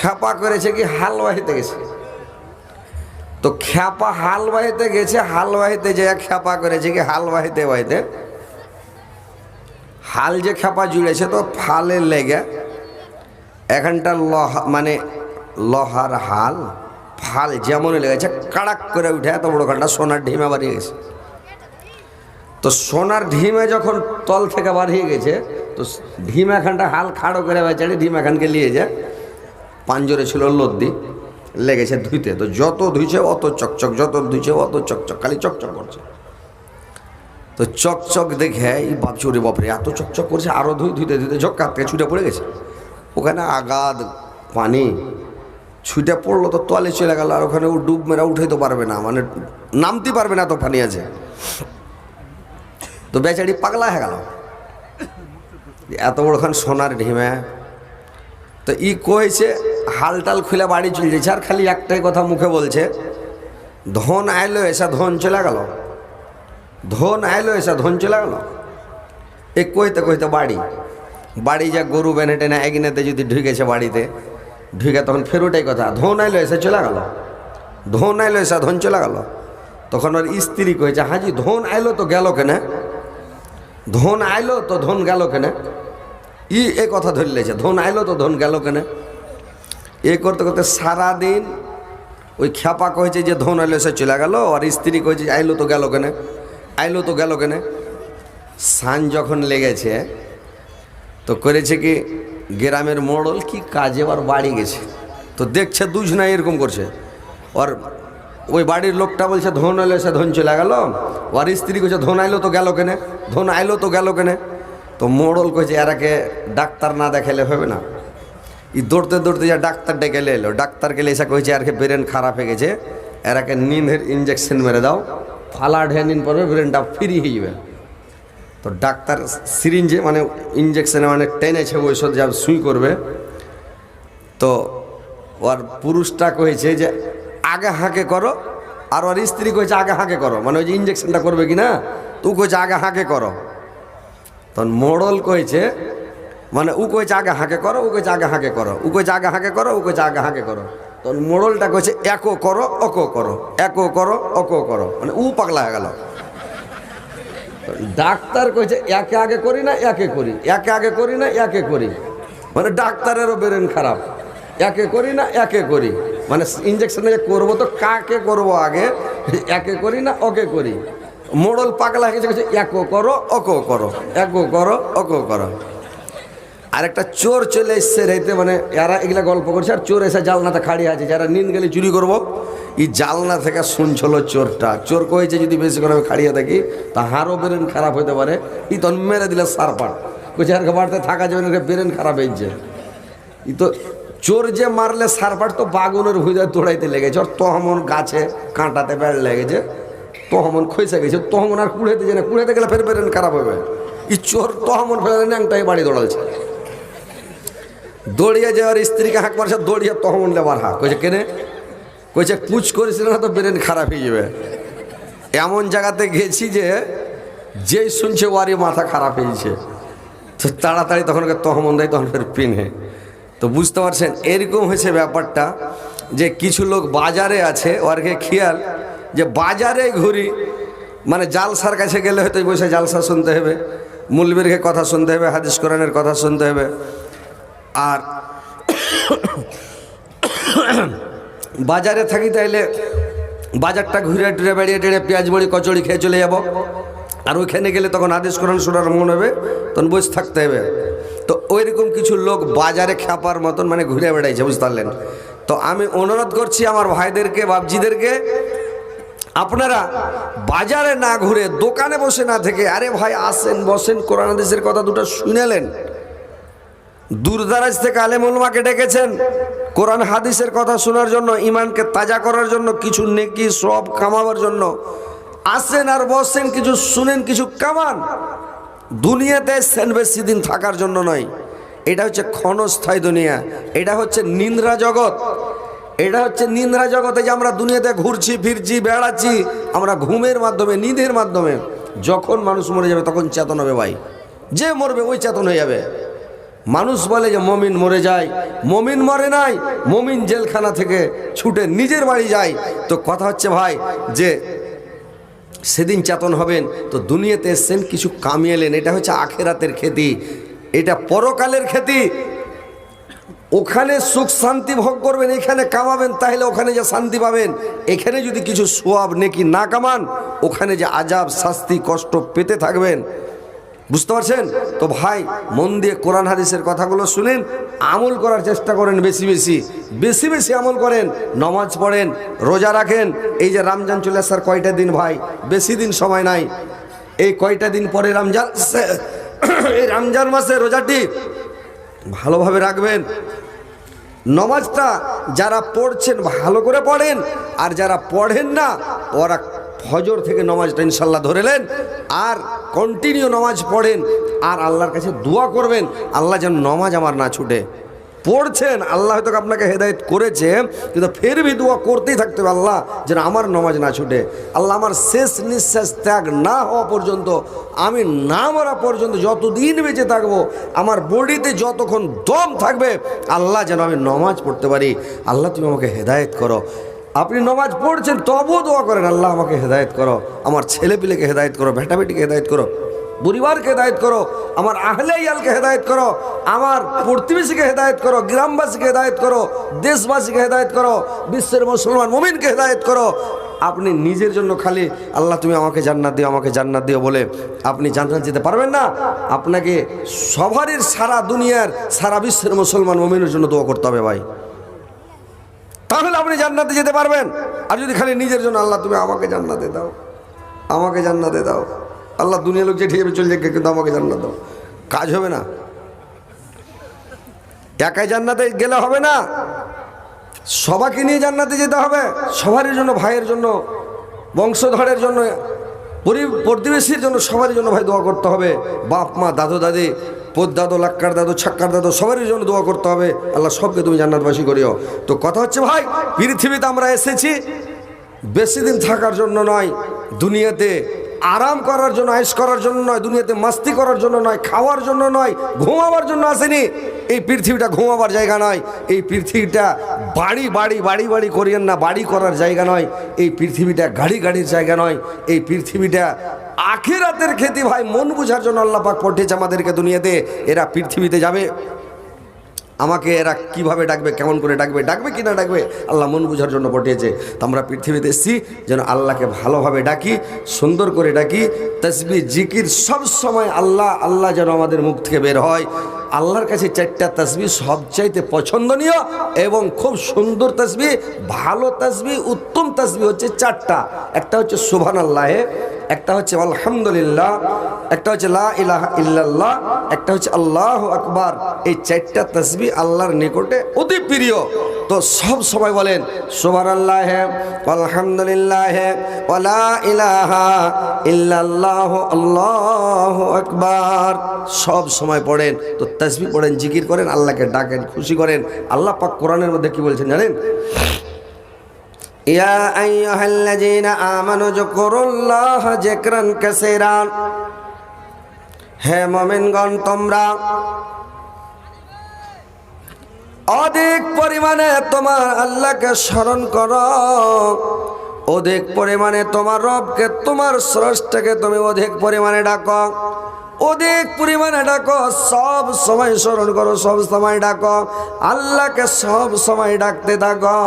খ্যাপা করেছে কি হালওয়াহিতে গেছে? তো খ্যাপা হালওয়াহিতে গেছে, হালওয়াহিতে যে খ্যাপা করেছে কি হালওয়াহিতে ওয়াহিতে? হাল যে খ্যাপা জুড়েছে তো ফালে লেগে এখানটা লহা মানে লহার হাল, ফাল যেমন লেগেছে, কাড়াক করে উঠে এত বড় খানটা সোনার ঢিমে বাড়িয়ে গেছে। তো সোনার ঢিমে যখন তল থেকে বাড়িয়ে গেছে, তো ঢিমা খানটা হাল খাড়ো করে বেচারি ঢিমা খানকে নিয়ে যায়। পাঞ্জরে ছিল লদ্দি, লেগেছে ধুইতে। তো যত ধুইছে অত চকচক, যত ধুইছে অত চকচক, খালি চকচক করছে। তো চকচক দেখে এই বাপ চুরি বাপরে, এত চকচক করছে আরও ধুই, ধুইতে ধুইতে ঝক্কা থেকে ছুটে পড়ে গেছে। ওখানে আগাদ পানি, ছুটে পড়ল তো তলে চলে গেল, আর ওখানে ও ডুব মেরা উঠাইতে পারবে না মানে নামতে পারবে না তো পানি আছে। তো বেচারি পাগলা হয়ে গেল। এত বড়খান সোনার ঢিমে তো ই কইছে, হালটাল খুলে বাড়ি চলে যাচ্ছে। আর খালি একটাই কথা মুখে বলছে, ধন আইলো, এসা ধন চলে গেল। ধন আইলো, এসা ধন চলে গেল। এ কইতে কইতে বাড়ি বাড়ি যা গরু বেনে টেনে একনেতে যদি ঢুকেছে বাড়িতে, ঢুকে তখন ফেরোটাই কথা, ধন আইলো, এসে চলে গেল। ধন আইলো, এসা ধন চলে গেল। তখন ওর স্ত্রী কয়েছে হাজি, ধন আইলো তো গেল কেনে? ধন আইলো তো ধন গেল কেনে? ই এ কথা ধরে লেছে ধন আইলো তো ধন গেল কেনে? এ করতে করতে সারাদিন ওই খ্যাপা কয়েছে যে ধন আইলো, সে চলে গেল, আর স্ত্রী কয়েছে আইলো তো গেল কেনে? আইলো তো গেল কেনে? সান যখন লেগেছে, তো করেছে কি, গ্রামের মোড়ল কি কাজে আর বাড়ি গেছে। তো দেখছে দুজনা এরকম করছে। আর ওই বাড়ির লোকটা বলছে, ধন এলো সে ধন চলে গেল। আর স্ত্রী কইছে, ধন আইলো তো গেল কেনে? ধন আইলো তো গেল কেনে? তো মোড়ল কইছে, এরাকে ডাক্তার না দেখালে হবে না। ই দৌড়তে দৌড়তে যা ডাক্তার ডেকে এলো, ডাক্তার গেলে এসে কইছে আরকে ব্রেন খারাপ হয়ে গেছে, এরাকে নিন্দের ইঞ্জেকশন মেরে দাও, ফালা ঢে নিন পড়বে, ব্রেনটা ফ্রি হয়ে যাবে। তো ডাক্তার সিরিঞ্জে মানে ইঞ্জেকশনে মানে টেনেছে ঔষধ যা সুই করবে। তো ওর পুরুষটা কয়েছে যে, আগে হাঁকে করো। আর ওর স্ত্রী কয়েছে আগে হাঁকে করো। মানে ওই যে ইঞ্জেকশনটা করবে কি না তো কয়েছে আগে হাঁকে করো। তখন মোড়ল কয়েছে মানে উ কয়েছে আগে হাঁকে করো ও কয়েছে আগে হাঁকে করো, উ কয়েছে আগে হাঁকে করো ও কয়েছে আগে হাঁকে করো। তখন মোড়লটা কয়েছে একো করো, অকো করো, একো করো, অকো করো। মানে উ পাগলা হয়ে গেল। ডাক্তার কইছে, একে আগে করি না, একে করি, একে আগে করি না, একে করি। মানে ডাক্তারেরও বেরেন খারাপ, একে করি না, একে করি। মানে ইঞ্জেকশনে করব তো কাকে করব আগে? একে করি না, ওকে করি। মোড়ল পাগলা হয়ে গেছে একো করো অকো করো একো করো অকো করো। আর একটা চোর চলে এসছে রেতে মানে এরা এগুলা গল্প করছে, আর চোর এসে জালনাতে খাড়ি আছে, যারা নিন গেলে চুরি করব। এই জালনা থেকে শুনছিল চোরটা। চোর কয়েছে যদি বেশি করে আমি খাড়িয়ে থাকি, তা হারও বেরেন খারাপ হতে পারে। ই তখন মেরে দিলে সারপাট। কইছে, আর বাড়িতে থাকা যাবে না বেরেন খারাপ হয়েছে ই তো চোর যে মারলে সারপাট তো বাগুনের ভুজা তোড়াইতে লেগেছে, আর তহমন গাছে কাঁটাতে বেড় লেগেছে। তহমন খইসে গেছে তহমন আর কুড়াইতে যায় না কুড়াইতে গেলে ফের বেরেন খারাপ হবে ই চোর তহমন ফেলে ন্যাংটাই বাড়ি দৌড়ালছে দৌড়িয়ে যাওয়ার স্ত্রীকে হাঁক মারছে, দৌড়িয়ে তহমন লেবার হাঁক। কইছে কেনে? কইছে কুচ করেছিল না তো ব্রেন খারাপ হয়ে যাবে। এমন জায়গাতে গেছি যে, যেই শুনছে ওয়ারই মাথা খারাপ হয়েছে তো তাড়াতাড়ি তখন ওকে তহমন দেয়, তখন ফের পিনে তো বুঝতে পারছেন, এরকম হয়েছে ব্যাপারটা যে কিছু লোক বাজারে আছে ওরকে খেয়াল যে বাজারে ঘুরি মানে জালসার কাছে গেলে হয়তো বসে জালসা শুনতে হবে, মুলবিরকে কথা শুনতে হবে, হাদিস কোরআনের কথা শুনতে হবে। আর বাজারে থাকি তাইলে বাজারটা ঘুরে টুরে বেড়িয়ে টেড়ে পেঁয়াজ বড়ি কচড়ি খেয়ে চলে যাব। আর ওইখানে গেলে তখন আদেশ কোরআন শোনার মন হবে, তখন বসে থাকতে হবে। তো ওইরকম কিছু লোক বাজারে খ্যাপার মতন মানে ঘুরে বেড়াইছে, বুঝতে পারলেন? তো আমি অনুরোধ করছি আমার ভাইদেরকে বাবজিদেরকে আপনারা বাজারে না ঘুরে দোকানে বসে না থেকে, আরে ভাই আসেন, বসেন, কোরআন হাদিসের কথা দুটো শুনেলেন। দূরদারাজ থেকে আলেমুলমাকে ডেকেছেন কোরআন হাদিসের কথা শোনার জন্য ইমানকে তাজা করার জন্য, কিছু নেকি সব কামাবার জন্য। আসেন আর বসেন, কিছু শুনেন, কিছু কামান। দুনিয়াতে এসছেন বেশি দিন থাকার জন্য নয়। এটা হচ্ছে ক্ষণস্থায়ী দুনিয়া। এটা হচ্ছে নিন্দ্রা জগৎ। এটা হচ্ছে নিন্দ্রা জগতে যে আমরা দুনিয়াতে ঘুরছি, ফিরছি, বেড়াচ্ছি, আমরা ঘুমের মাধ্যমে নিঁদের মাধ্যমে, যখন মানুষ মরে যাবে তখন চেতন হবে ভাই। যে মরবে ওই চেতন হয়ে যাবে। মানুষ বলে যে মমিন মরে যায়, মমিন মরে নাই, মমিন জেলখানা থেকে ছুটে নিজের বাড়ি যায়। তো কথা হচ্ছে ভাই যে সেদিন চেতন হবেন, তো দুনিয়াতে এসছেন কিছু কামিয়ে এলেন এটা হচ্ছে আখেরাতের খেতি, এটা পরকালের খেতি ওখানে সুখ শান্তি ভোগ করবেন, এখানে কামাবেন, তাহলে ওখানে যে শান্তি পাবেন। এখানে যদি কিছু সোয়াব নেকি না কামান, ওখানে যে আজাব, শাস্তি, কষ্ট পেতে থাকবেন। বুঝতে পারছেন? তো ভাই, মন দিয়ে কোরআন হাদিসের কথাগুলো শুনেন, আমল করার চেষ্টা করেন বেশি বেশি। বেশি বেশি আমল করেন, নমাজ পড়েন, রোজা রাখেন। এই যে রামজান চলে আসার কয়টা দিন ভাই? বেশি দিন সময় নাই। এই কয়টা দিন পরে রমজান, এই রামজান মাসে রোজাটি ভালোভাবে রাখবেন। নমাজটা যারা পড়ছেন, ভালো করে পড়েন, আর যারা পড়েন না, ওরা ফজর থেকে নমাজটা ইনশাল্লাহ ধরেলেন আর কন্টিনিউ নমাজ পড়েন, আর আল্লাহর কাছে দোয়া করবেন, আল্লাহ যেন নমাজ আমার না ছুটে। পড়ছেন, আল্লাহ হয়তো আপনাকে হেদায়ত করেছে, কিন্তু ফের ভি দোয়া করতেই থাকতে হবে, আল্লাহ যেন আমার নমাজ না ছুটে। আল্লাহ আমার শেষ নিঃশ্বাস ত্যাগ না হওয়া পর্যন্ত, আমি না মরা পর্যন্ত যতদিন বেঁচে থাকব, আমার বডিতে যতক্ষণ দম থাকবে, আল্লাহ যেন আমি নমাজ পড়তে পারি। আল্লাহ তুমি আমাকে হেদায়েত করো। আপনি নমাজ পড়ছেন, তবুও দোয়া করেন, আল্লাহ আমাকে হেদায়ত করো। আমার ছেলে পিলেকে হেদায়েত করো বেটা হেদায়ত করো। পরিবারকে হেদায়ত করো, আমার আহলে ইয়ালকে হেদায়ত করো, আমার প্রতিবেশীকে হেদায়ত করো, গ্রামবাসীকে হেদায়ত করো, দেশবাসীকে হেদায়ত করো, বিশ্বের মুসলমান মুমিনকে হেদায়ত করো। আপনি নিজের জন্য খালি, আল্লাহ তুমি আমাকে জান্নাত দিও, আমাকে জান্নাত দিও বলে আপনি জান্নাত যেতে পারবেন না। আপনাকে সবারই সারা দুনিয়ার, সারা বিশ্বের মুসলমান মুমিনের জন্য দোয়া করতে হবে ভাই। তাহলে আপনি জান্নাতে যেতে পারবেন। আর যদি খালি নিজের জন্য আল্লাহ তুমি আমাকে জান্নাতে দাও, আমাকে জান্নাতে দাও। আল্লাহ দুনিয়া লোক যে ঠিক চলে যাক কিন্তু আমাকে জান্নাত দাও। কাজ হবে না। একাই জান্নাতে গেলে হবে না। সবাইকে নিয়ে জান্নাতে যেতে হবে। সবারই জন্য, ভাইয়ের জন্য, বংশধরের জন্য, পরি- প্রতিবেশীর জন্য সবারই জন্য ভাই দোয়া করতে হবে। বাপ, মা, দাদু, দাদি পোদ দাদু লাক্কার দাদু, ছাক্কার দাদু, সবারই জন্য দোয়া করতে হবে। আল্লাহ সবকে তুমি জান্নাতবাসী করিও। তো কথা হচ্ছে ভাই, পৃথিবীতে আমরা এসেছি, বেশি দিন থাকার জন্য নয়, দুনিয়াতে আরাম করার জন্য, আয়েস করার জন্য নয়, দুনিয়াতে মাস্তি করার জন্য নয়, খাওয়ার জন্য নয়, ঘুমাবার জন্য আসেনি। এই পৃথিবীটা ঘুমাবার জায়গা নয়, এই পৃথিবীটা বাড়ি বাড়ি বাড়ি বাড়ি করিয়েন না, বাড়ি করার জায়গা নয়, এই পৃথিবীটা গাড়ি, গাড়ির জায়গা নয়, এই পৃথিবীটা আখেরাতের খেতে ভাই, মন বোঝার জন্য আল্লাহ পাক পাঠিয়েছে আমাদেরকে দুনিয়াতে, এরা পৃথিবীতে যাবে। আমাকে এরা কীভাবে ডাকবে, কেমন করে ডাকবে ডাকবে কি না ডাকবে, আল্লাহ মন বুঝার জন্য পাঠিয়েছে। তো আমরা পৃথিবীতে এসেছি, যেন আল্লাহকে ভালোভাবে ডাকি, সুন্দর করে ডাকি, তসবি, জিকির, সব সময় আল্লাহ আল্লাহ যেন আমাদের মুখ থেকে বের হয়। আল্লাহর কাছে চারটা তসবি সবচাইতে পছন্দনীয় এবং খুব সুন্দর তসবি, ভালো তসবি, উত্তম তসবি হচ্ছে চারটা। একটা হচ্ছে সুবহান আল্লাহে একটা হচ্ছে আলহামদুলিল্লাহ, একটা হচ্ছে লা ইলাহা ইল্লাল্লাহ, একটা হচ্ছে আল্লাহ আকবার। এই চারটা তসবি আল্লাহর নিকটে অতি প্রিয়। তো সব সময় বলেন সুবান আল্লাহ আলহামদুলিল্লাহ ওলা ইলাহা ইল্লাল্লাহ, আল্লাহ আকবার। সব সময় পড়েন, তো তসবি পড়েন, জিকির করেন, আল্লাহকে ডাকেন, খুশি করেন। আল্লাহ পাক কোরআনের মধ্যে কি বলছেন জানেন? يا أيها الذين آمنوا اذكروا الله ذكرا كثيرا হে মমিনগণ তোমরা অধিক পরিমাণে তোমার আল্লাহকে স্মরণ করো অধিক পরিমাণে তোমার রবকে তোমার স্রষ্টাকে তুমি অধিক পরিমাণে ডাকো অধিক পরিমাণে ডাকো সব সময় স্মরণ করো সব সময় ডাকো আল্লাহকে সব সময় ডাকতে থাকো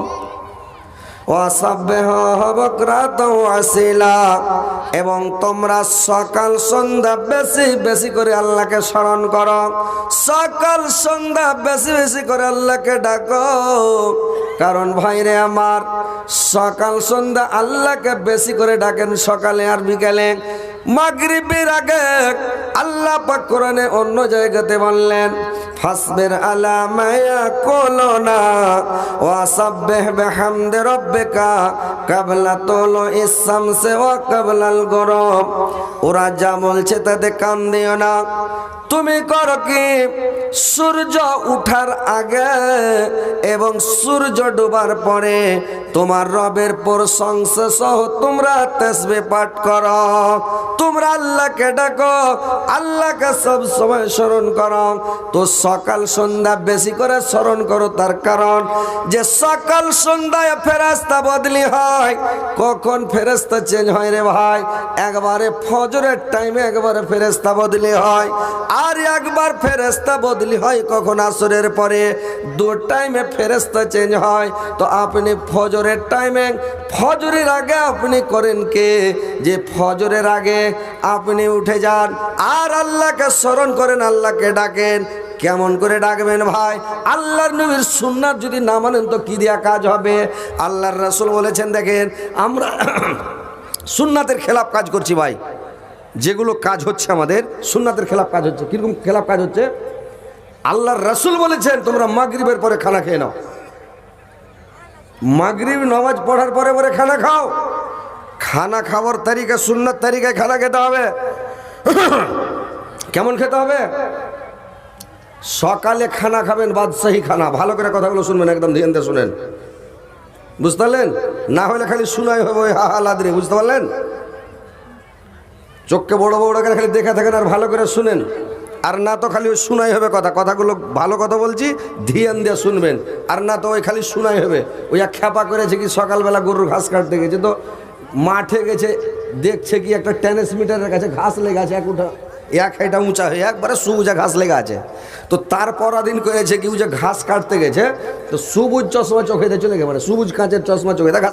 আসিলা এবং তোমরা সকাল সন্ধ্যা বেশি বেশি করে আল্লাহকে স্মরণ করো। সকাল সন্ধ্যা বেশি বেশি করে আল্লাহকে ডাকো। কারণ ভাইরে আমার, সকাল সন্ধ্যা আল্লাহকে বেশি করে ডাকেন সকালে আর বিকালে। মাগরিবের আগে আল্লাহ পাক কোরআনে অন্য জায়গাতে বললেন ফাসবির আলা মায়া কোলোনা ওয়াসাব্বিহ বিহামদি রাব্বিকা কাবলা তুলু ইস-শামসি ওয়া কাবলাল গরব। ওরা যা বলছে তাতে কান দিও না। তুমি করো কি? সূর্য উঠার আগে এবং সূর্য ডুবার পরে তোমার রবের প্রশংসা সহ তোমরা তসবে পাঠ করো। তোমরা আল্লাহকে ডাকো, আল্লাহকে সব সময় স্মরণ করো। তো সকাল সন্ধ্যা বেশি করে স্মরণ করো তার কারণ যে সকাল সন্ধ্যায় ফেরাস্তা বদলি হয়, কখন ফেরেস্তা চেঞ্জ হয় রে ভাই? একবারে ফজরের টাইমে একবারে ফেরেস্তা বদলি হয়। আর একবার ফেরেস্তা বদলি হয় কখন আসরের পরে? দু টাইমে ফেরেস্তা চেঞ্জ হয়। তো আপনি ফজরের টাইমে ফজরের আগে আপনি করেন কে? যে ফজরের আগে আপনি উঠে যান। আর আল্লাহকে স্মরণ করেন, আল্লাহকে ডাকেন। কেমন করে ডাকবেন ভাই? আল্লাহর নবীর সুন্নাত যদি না মানেন তো কী দিয়া কাজ হবে? আল্লাহর রাসূল বলেছেন, দেখেন, আমরা সুন্নাতের খেলাপ কাজ করছি ভাই। যেগুলো কাজ হচ্ছে আমাদের, সুন্নাতের খেলাপ কাজ হচ্ছে। কীরকম খেলাপ কাজ হচ্ছে? আল্লাহর রাসূল বলেছেন, তোমরা মাগরিবের পরে খানা খেয়ে নাও। মাগরিব নামাজ পড়ার পরে পরে খানা খাও। খানা খাওয়ার তারিখে, সুন্নাত তারিখে খানা খেতে হবে। কেমন খেতে হবে? সকালে খানা খাবেন, বাদশাহী খানা। ভালো করে কথাগুলো শুনবেন, একদম ধ্যান দিয়ে শুনেন। বুঝতে পারলেন? না হলে খালি শুনাই হবে, ওই হা হা লাদরে বুঝতে পারলেন? চোখকে বড় বড় করে খালি দেখে থাকেন আর ভালো করে শুনেন। আর না তো খালি ওই শুনাই হবে কথা। কথাগুলো ভালো কথা বলছি, ধ্যান দিয়ে শুনবেন। আর না তো ওই খালি শুনাই হবে। ওই খ্যাপা করেছে কি সকালবেলা গরুর ঘাস কাটতে গেছে, তো মাঠে গেছে, দেখছে কি একটা টেনিস মিটারের কাছে ঘাস লেগে আছে এক উঠা এক হাইটা উঁচা হয়ে একবারে সুবুজা ঘাস লেগে আছে। তো তারপর দিন করেছে কি যে ঘাস কাটতে গেছে, তো সবুজ চশমা চোখে চলে গেছে মানে সবুজ কাঁচের চশমা চোখে ঘাস